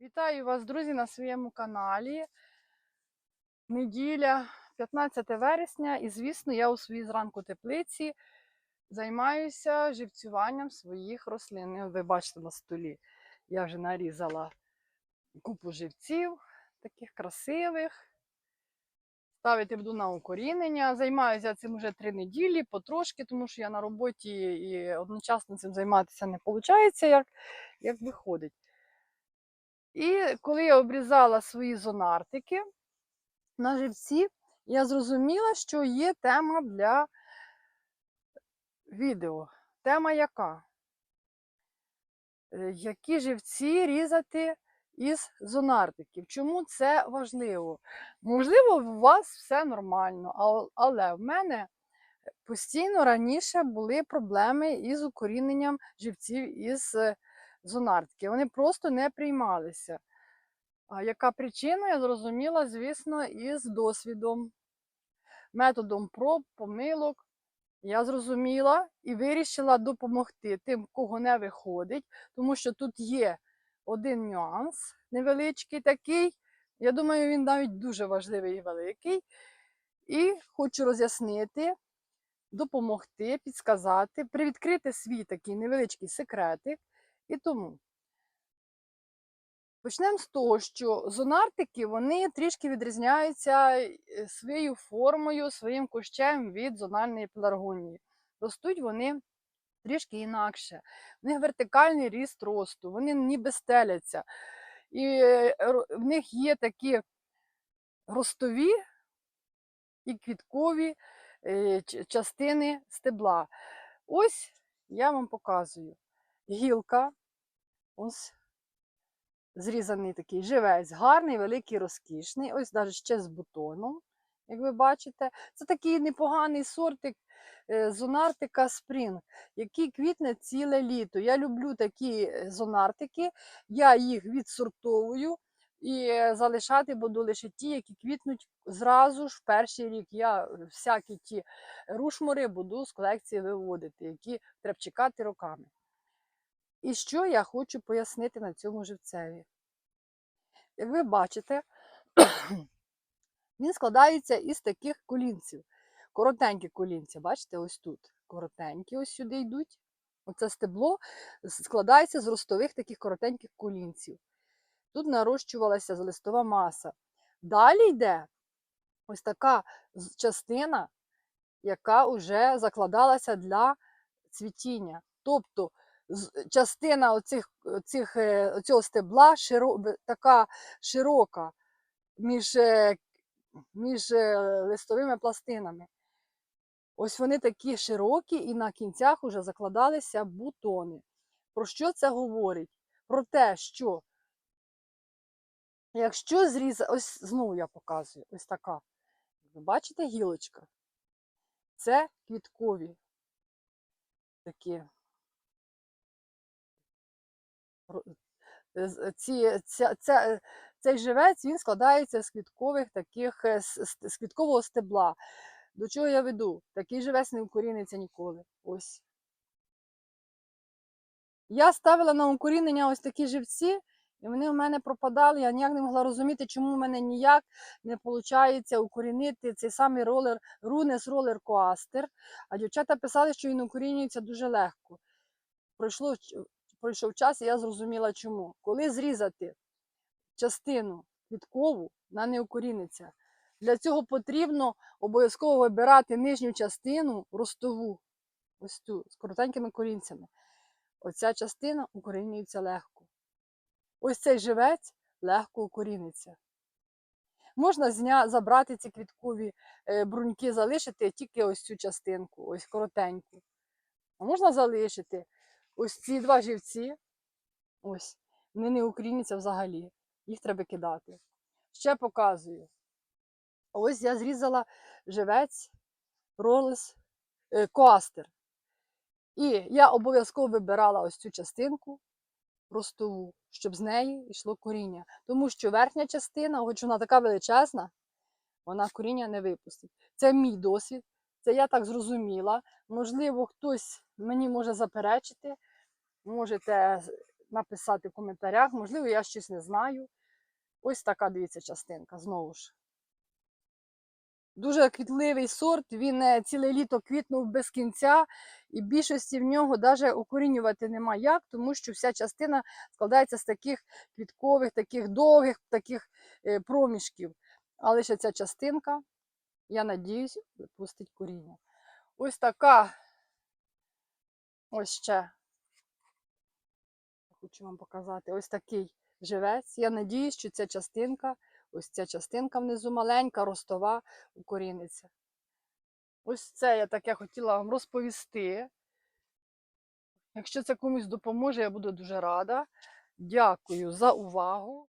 Вітаю вас, друзі, на своєму каналі. Неділя, 15 вересня, і, звісно, я у своїй зранку теплиці займаюся живцюванням своїх рослин. Ви бачите на столі, я вже нарізала купу живців, таких красивих. Ставити буду на укорінення. Займаюся цим вже три неділі, потрошки, тому що я на роботі і одночасно цим займатися не виходить, як, виходить. І коли я обрізала свої зонартики на живці, я зрозуміла, що є тема для відео. Тема яка? Е, Які живці різати із зонартиків? Чому це важливо? Можливо, у вас все нормально, але в мене постійно раніше були проблеми із укоріненням живців із е, зонартики. Вони просто не приймалися. А яка причина, я зрозуміла, звісно, із досвідом, методом проб, помилок. Я зрозуміла і вирішила допомогти тим, кого не виходить, тому що тут є один нюанс невеличкий такий. Я думаю, він навіть дуже важливий і великий. І хочу роз'яснити, допомогти, підсказати, привідкрити свій такий невеличкий секретик. І тому Почнемо з того, що зонартики вони трішки відрізняються е, своєю формою, своїм кущем від зональної пеларгонії. Ростуть вони трішки інакше. В них вертикальний ріст росту, вони ніби стеляться. І е, в них є такі ростові і квіткові е, частини стебла. Ось я вам показую. Гілка. Ось зрізаний такий живець, гарний, великий, розкішний. Ось навіть ще з бутоном, як ви бачите. Це такий непоганий сортик е, зонартика Спрінг, який квітне ціле літо. Я люблю такі е, зонартики, я їх відсортовую і е, залишати буду лише ті, які квітнуть зразу ж в перший рік. Я е, всякі ті рушмори буду з колекції виводити, які треба чекати роками. І що я хочу пояснити на цьому живцеві? Як ви бачите, він складається із таких колінців. Коротенькі колінці, бачите, ось тут. Коротенькі ось сюди йдуть. Оце стебло складається з ростових таких коротеньких колінців. Тут нарощувалася листова маса. Далі йде ось така частина, яка вже закладалася для цвітіння. Тобто частина оцих, оцих, е, оцього стебла широ, така широка між, е, між е, листовими пластинами. Ось вони такі широкі, і на кінцях вже закладалися бутони. Про що це говорить? Про те, що якщо зрізати, ось знову я показую, ось така. Ви бачите гілочка? Це квіткові такі е, ці, ця, ця, цей живець він складається з квіткових таких е, з, квіткового стебла. До чого я веду? Такий живець не укоріниться ніколи. Ось. Я ставила на укорінення ось такі живці, і вони у мене пропадали. Я ніяк не могла розуміти, чому в мене ніяк не виходить укорінити цей самий ролер, рунес ролер коастер. А дівчата писали, що він укорінюється дуже легко. Пройшло, пройшов час, і я зрозуміла, чому. Коли зрізати частину квіткову, вона не укоріниться. Для цього потрібно обов'язково вибирати нижню частину ростову, ось цю, з коротенькими корінцями. Оця частина укорінюється легко. Ось цей живець легко укоріниться. Можна зня... забрати ці квіткові е, бруньки, залишити тільки ось цю частинку, ось коротеньку. А можна залишити ось ці два живці, ось, вони не укоріняться взагалі. Їх треба кидати. Ще показую. Ось я зрізала живець ролес е, коастер. І я обов'язково вибирала ось цю частинку ростову, щоб з неї йшло коріння. Тому що верхня частина, хоч вона така величезна, вона коріння не випустить. Це мій досвід, це я так зрозуміла. Можливо, хтось мені може заперечити, можете написати в коментарях. Можливо, я щось не знаю. Ось така, дивіться, частинка, знову ж. Дуже квітливий сорт, він е, ціле літо квітнув без кінця, і більшості в нього навіть укорінювати нема як, тому що вся частина складається з таких квіткових, таких довгих, таких е, проміжків. Але ще ця частинка, я надіюсь, випустить коріння. Ось така. Ось ще. Хочу вам показати. Ось такий живець. Я надіюсь, що ця частинка, ось ця частинка внизу маленька, ростова, укоріниться. Ось це я таке хотіла вам розповісти. Якщо це комусь допоможе, я буду дуже рада. Дякую за увагу.